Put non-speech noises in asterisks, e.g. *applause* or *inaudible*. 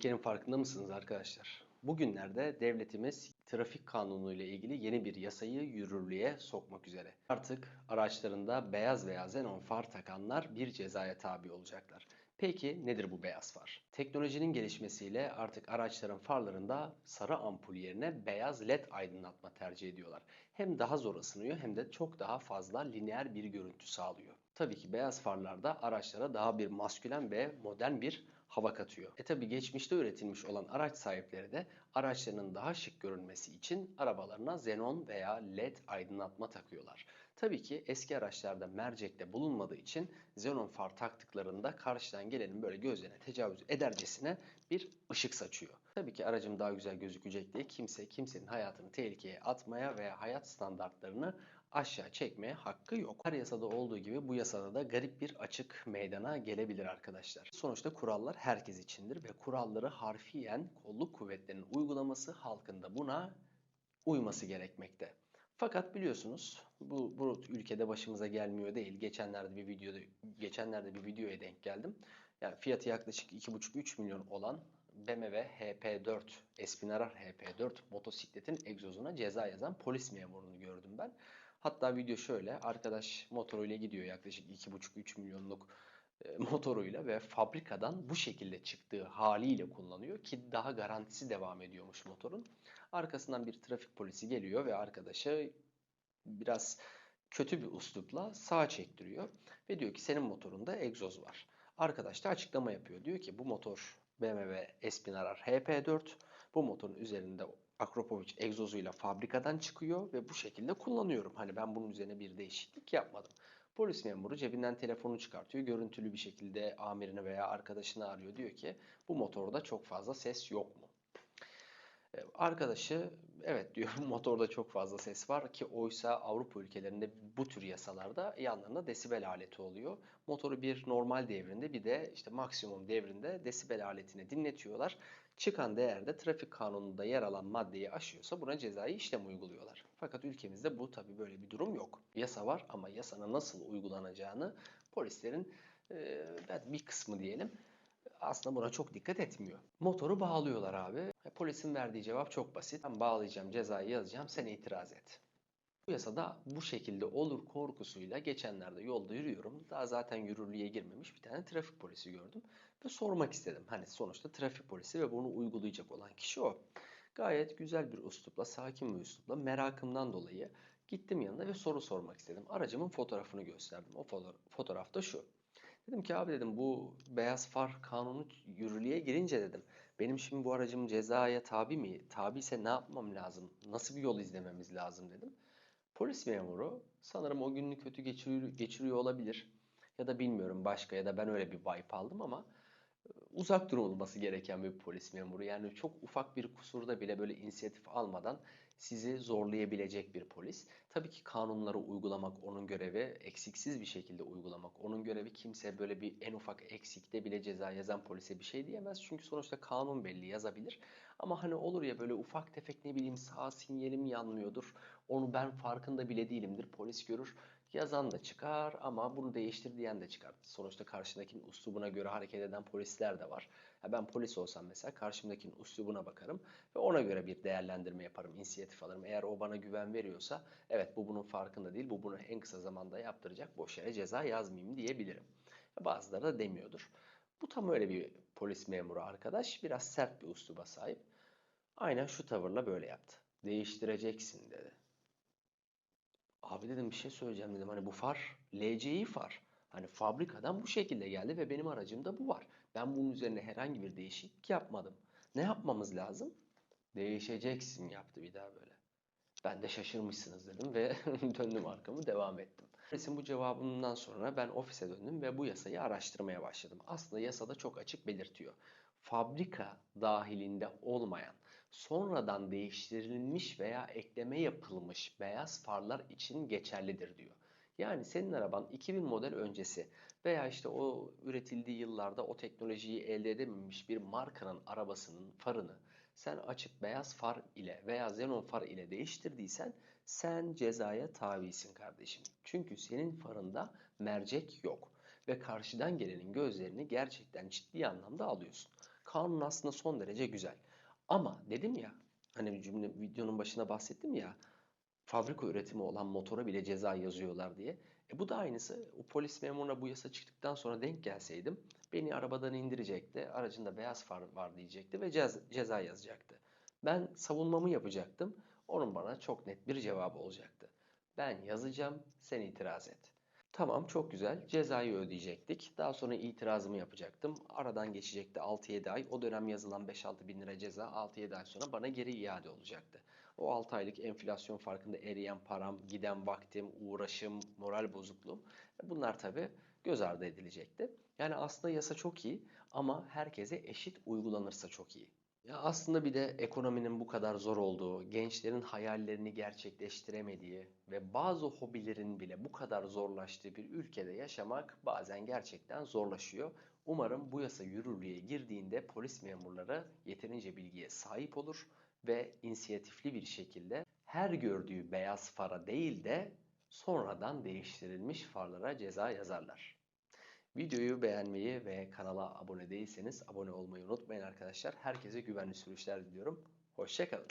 Tehlikenin farkında mısınız arkadaşlar? Bugünlerde devletimiz trafik kanunu ile ilgili yeni bir yasayı yürürlüğe sokmak üzere. Artık araçlarında beyaz veya xenon far takanlar bir cezaya tabi olacaklar. Peki nedir bu beyaz far? Teknolojinin gelişmesiyle artık araçların farlarında sarı ampul yerine beyaz led aydınlatma tercih ediyorlar. Hem daha zor ısınıyor hem de çok daha fazla lineer bir görüntü sağlıyor. Tabii ki beyaz farlar da araçlara daha bir maskülen ve modern bir hava katıyor. E tabi geçmişte üretilmiş olan araç sahipleri de araçlarının daha şık görünmesi için arabalarına xenon veya led aydınlatma takıyorlar. Tabii ki eski araçlarda mercekte bulunmadığı için xenon far taktıklarında karşıdan gelenin böyle gözlerine tecavüz edercesine bir ışık saçıyor. Tabii ki aracım daha güzel gözükecek diye kimse kimsenin hayatını tehlikeye atmaya veya hayat standartlarını aşağı çekmeye hakkı yok. Her yasada olduğu gibi bu yasada da garip bir açık meydana gelebilir arkadaşlar. Sonuçta kurallar herkes içindir ve kuralları harfiyen kolluk kuvvetlerinin uygulaması halkında buna uyması gerekmekte. Fakat biliyorsunuz bu, bu ülkede başımıza gelmiyor değil. Geçenlerde bir videoda geçenlerde bir videoya denk geldim. Yani fiyatı yaklaşık 2,5-3 milyon olan BMW HP4 Espinarar HP4 motosikletin egzozuna ceza yazan polis memurunu gördüm ben. Hatta video şöyle. Arkadaş motoruyla gidiyor yaklaşık 2,5-3 milyonluk e, motoruyla ve fabrikadan bu şekilde çıktığı haliyle kullanıyor ki daha garantisi devam ediyormuş motorun. Arkasından bir trafik polisi geliyor ve arkadaşı biraz kötü bir uslupla sağa çektiriyor ve diyor ki senin motorunda egzoz var. Arkadaş da açıklama yapıyor. Diyor ki bu motor BMW Espinarar HP4. Bu motorun üzerinde Akropovic egzozuyla fabrikadan çıkıyor ve bu şekilde kullanıyorum. Hani ben bunun üzerine bir değişiklik yapmadım. Polis memuru cebinden telefonu çıkartıyor. Görüntülü bir şekilde amirini veya arkadaşını arıyor. Diyor ki bu motorda çok fazla ses yok mu? Ee, arkadaşı evet *laughs* diyor motorda çok fazla ses var ki oysa Avrupa ülkelerinde bu tür yasalarda yanlarında desibel aleti oluyor. Motoru bir normal devrinde bir de işte maksimum devrinde desibel aletini dinletiyorlar. Çıkan değerde trafik kanununda yer alan maddeyi aşıyorsa buna cezai işlem uyguluyorlar. Fakat ülkemizde bu tabi böyle bir durum yok. Yasa var ama yasanın nasıl uygulanacağını polislerin e, bir kısmı diyelim aslında buna çok dikkat etmiyor. Motoru bağlıyorlar abi. Polisin verdiği cevap çok basit. Ben bağlayacağım, cezayı yazacağım, sen itiraz et. Bu yasada bu şekilde olur korkusuyla geçenlerde yolda yürüyorum. Daha zaten yürürlüğe girmemiş bir tane trafik polisi gördüm. Ve sormak istedim. Hani sonuçta trafik polisi ve bunu uygulayacak olan kişi o. Gayet güzel bir üslupla, sakin bir üslupla merakımdan dolayı gittim yanına ve soru sormak istedim. Aracımın fotoğrafını gösterdim. O fotoğraf da şu. Dedim ki abi dedim bu beyaz far kanunu yürürlüğe girince dedim. Benim şimdi bu aracım cezaya tabi mi? Tabi ise ne yapmam lazım? Nasıl bir yol izlememiz lazım dedim. Polis memuru sanırım o gününü kötü geçiriyor, geçiriyor olabilir. Ya da bilmiyorum başka ya da ben öyle bir vibe aldım ama uzak durulması gereken bir polis memuru. Yani çok ufak bir kusurda bile böyle inisiyatif almadan sizi zorlayabilecek bir polis. Tabii ki kanunları uygulamak onun görevi, eksiksiz bir şekilde uygulamak onun görevi. Kimse böyle bir en ufak eksikte bile ceza yazan polise bir şey diyemez. Çünkü sonuçta kanun belli yazabilir. Ama hani olur ya böyle ufak tefek ne bileyim sağ sinyalim yanmıyordur. Onu ben farkında bile değilimdir. Polis görür yazan da çıkar ama bunu değiştir diyen de çıkar. Sonuçta karşındakinin uslubuna göre hareket eden polisler de var. Ya ben polis olsam mesela karşımdakinin uslubuna bakarım ve ona göre bir değerlendirme yaparım, inisiyatif alırım. Eğer o bana güven veriyorsa evet bu bunun farkında değil, bu bunu en kısa zamanda yaptıracak, boş yere ceza yazmayayım diyebilirim. Bazıları da demiyordur. Bu tam öyle bir polis memuru arkadaş. Biraz sert bir usluba sahip. Aynen şu tavırla böyle yaptı. Değiştireceksin dedi. Abi dedim bir şey söyleyeceğim dedim. Hani bu far LCI far. Hani fabrikadan bu şekilde geldi ve benim aracımda bu var. Ben bunun üzerine herhangi bir değişiklik yapmadım. Ne yapmamız lazım? Değişeceksin yaptı bir daha böyle. Ben de şaşırmışsınız dedim ve *laughs* döndüm arkamı devam ettim. Polisin bu cevabından sonra ben ofise döndüm ve bu yasayı araştırmaya başladım. Aslında yasada çok açık belirtiyor. Fabrika dahilinde olmayan, sonradan değiştirilmiş veya ekleme yapılmış beyaz farlar için geçerlidir diyor. Yani senin araban 2000 model öncesi veya işte o üretildiği yıllarda o teknolojiyi elde edememiş bir markanın arabasının farını sen açık beyaz far ile veya xenon far ile değiştirdiysen sen cezaya tabisin kardeşim. Çünkü senin farında mercek yok ve karşıdan gelenin gözlerini gerçekten ciddi anlamda alıyorsun. Kanun aslında son derece güzel. Ama dedim ya hani cümle videonun başına bahsettim ya fabrika üretimi olan motora bile ceza yazıyorlar diye. E bu da aynısı. O polis memuruna bu yasa çıktıktan sonra denk gelseydim beni arabadan indirecekti. Aracında beyaz far var diyecekti ve cez- ceza yazacaktı. Ben savunmamı yapacaktım. Onun bana çok net bir cevabı olacaktı. Ben yazacağım, sen itiraz et. Tamam çok güzel. Cezayı ödeyecektik. Daha sonra itirazımı yapacaktım. Aradan geçecekti 6-7 ay. O dönem yazılan 5-6 bin lira ceza 6-7 ay sonra bana geri iade olacaktı. O 6 aylık enflasyon farkında eriyen param, giden vaktim, uğraşım, moral bozukluğum bunlar tabii göz ardı edilecekti. Yani aslında yasa çok iyi ama herkese eşit uygulanırsa çok iyi. Ya aslında bir de ekonominin bu kadar zor olduğu, gençlerin hayallerini gerçekleştiremediği ve bazı hobilerin bile bu kadar zorlaştığı bir ülkede yaşamak bazen gerçekten zorlaşıyor. Umarım bu yasa yürürlüğe girdiğinde polis memurları yeterince bilgiye sahip olur ve inisiyatifli bir şekilde her gördüğü beyaz fara değil de sonradan değiştirilmiş farlara ceza yazarlar. Videoyu beğenmeyi ve kanala abone değilseniz abone olmayı unutmayın arkadaşlar. Herkese güvenli sürüşler diliyorum. Hoşçakalın.